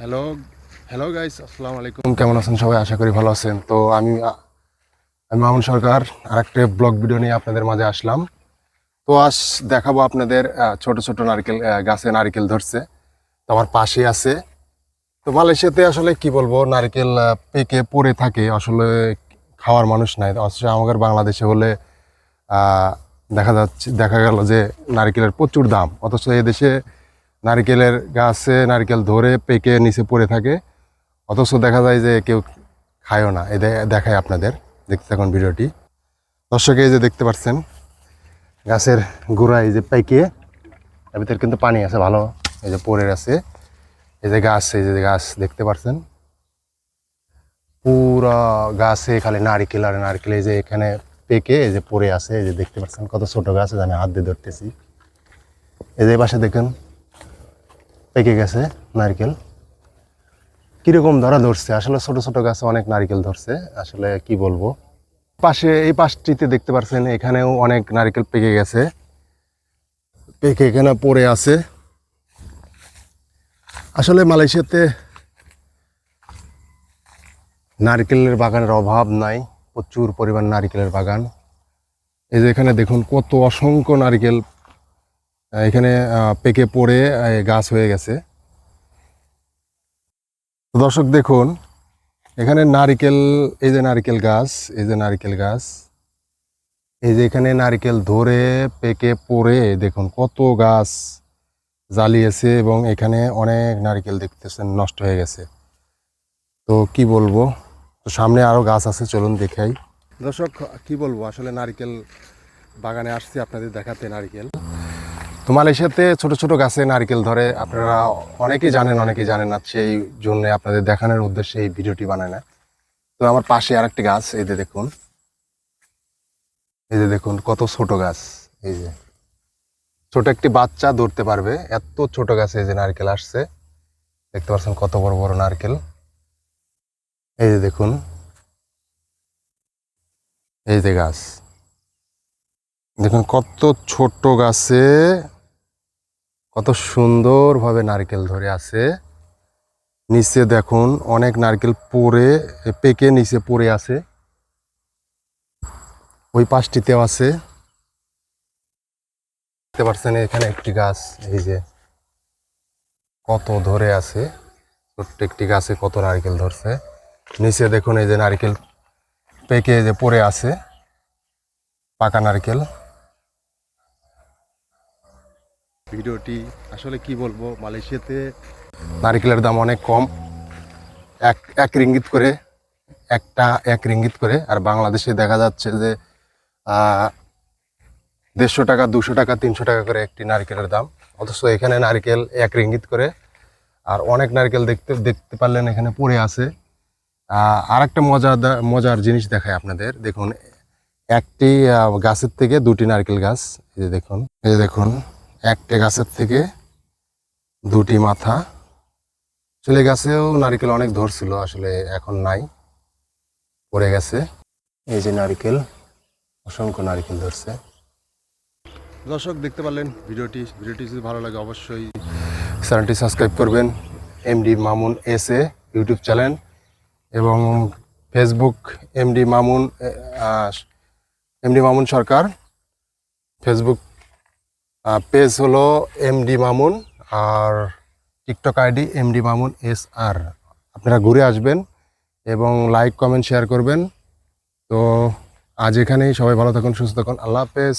Hello hello guys আসসালামু আলাইকুম। কেমন আছেন সবাই? আশা করি ভালো আছেন। তো আমি আমি মামুন সরকার, আরেকটা ব্লগ ভিডিও নিয়ে আপনাদের মাঝে আসলাম। তো আজ দেখাবো আপনাদের ছোট ছোট নারকেল গাছে নারকেল ধরছে। তো আমার পাশে আছে। তো মালয়েশিয়াতে আসলে কি বলব, নারকেল পেকে পড়ে থাকে। আসলে খাওয়ার মানুষ নাই। অথচ আমাদের বাংলাদেশে হলে দেখা যাচ্ছে, দেখা গেল যে নারকেলের প্রচুর দাম। অথচ এদেশে নারকেলের গাছে নারকেল ধরে পেকে নিচে পড়ে থাকে। অথচ দেখা যায় যে কেউ খায়ও না। এ দেখায় আপনাদের। দেখতে থাকুন ভিডিওটি। দর্শক, এই যে দেখতে পাচ্ছেন, গাছের গোড়ায় যে পেকে, এর ভিতরে কিন্তু পানি আছে, ভালো এই যে পড়ে আছে। এই যে গাছ, এই যে গাছ দেখতে পাচ্ছেন। পুরা গাছে খালি নারকেল আর নারকেল এই যে এখানে পেকে, এই যে পড়ে আছে। এই যে দেখতে পাচ্ছেন কত ছোট গাছ, আমি হাত দিয়ে ধরতেছি। এই যে পাশে দেখেন পেকে গেছে নারকেল। কীরকম ধরা ধরছে? আসলে ছোট ছোট গাছে অনেক নারকেল ধরছে। আসলে কি বলব? পাশে, এই পাশটিতে দেখতে পাচ্ছেন এখানেও অনেক নারকেল পেকে গেছে। পেকে এখানে পড়ে আছে। আসলে মালয়েশিয়াতে নারকেলের বাগানের অভাব নাই। প্রচুর পরিমাণ নারকেলের বাগান। এই যে এখানে দেখুন, কত অসংখ্য নারকেল এখানে পেকে পড়ে গাছ হয়ে গেছে। দর্শক দেখুন, এখানে নারিকেল, এই যে নারকেল গাছ, এই যে নারকেল গাছ, এই যে এখানে নারিকেল ধরে পেকে পড়ে, দেখুন কত গাছ জ্বালিয়েছে এবং এখানে অনেক নারকেল দেখতেছেন, নষ্ট হয়ে গেছে। তো কি বলব? তো সামনে আরও গাছ আছে, চলুন দেখাই। দর্শক, কি বলব? আসলে নারিকেল বাগানে আসছি, আপনাদের দেখাতে নারকেল। তো মালয়েশিয়াতে ছোট ছোট গাছে নারকেল ধরে। আপনারা অনেকেই জানেন অনেকেই জানেন না, সেই জন্য আপনাদের দেখানোর উদ্দেশ্যে এই ভিডিওটি বানায় না। তো আমার পাশে আরেকটি গাছ, এই যে দেখুন। এই যে দেখুন, কত ছোট গাছ, এই যে। ছোট একটি বাচ্চা ধরতে পারবে, এত ছোট গাছে এই যে নারকেল আসছে। দেখতে পাচ্ছেন কত বড় বড় নারকেল। এই যে দেখুন। এই যে গাছ। দেখুন কত ছোট গাছে কত সুন্দরভাবে নারকেল ধরে আছে। নিচে দেখুন, অনেক নারকেল এ পেকে নিচে পড়ে আছে। ওই পাশটিতেও আছে। দেখতে পাচ্ছেন এখানে একটি গাছ, এই যে কত ধরে আছে। ছোট্ট একটি গাছে কত নারকেল ধরছে। নিচে দেখুন এই যে নারকেল পেকে যে পড়ে আছে, পাকা নারকেল। ভিডিওটি আসলে কি বলব, মালয়েশিয়াতে নারকেলের দাম অনেক কম। এক এক রিঙ্গিত করে, একটা, এক রিঙ্গিত করে। আর বাংলাদেশে দেখা যাচ্ছে যে দেড়শো টাকা, দুশো টাকা, তিনশো টাকা করে একটি নারকেলের দাম। অথচ এখানে নারকেল এক রিঙ্গিত করে। আর অনেক নারকেল দেখতে দেখতে পারলেন এখানে পড়ে আছে। আর একটা মজা মজার জিনিস দেখায় আপনাদের। দেখুন, একটি গাছের থেকে দুটি নারকেল গাছ। এই যে দেখুন, এই যে দেখুন। একটি গাছের থেকে দুটি মাথা। চলে গাছেও নারকেল অনেক ধরছিল আসলে এখন নাই পড়ে গেছে। এই যে নারিকেল অসংখ্য নারিকেল ধরছে। দর্শক দেখতে পারলেন ভিডিওটি। ভিডিওটি যদি ভালো লাগে অবশ্যই চ্যানেলটি সাবস্ক্রাইব করবেন। MD Mamun S A YouTube channel এবং Facebook MD Mamun MD Mamun Sarkar Facebook page হলো এম ডি মামুন আর TikTok ID M D Mamun S আর আপনারা ঘুরে আসবেন এবং লাইক কমেন্ট শেয়ার করবেন। তো আজ এখানেই সবাই ভালো থাকুন, সুস্থ থাকুন। আল্লাহ হাফেজ।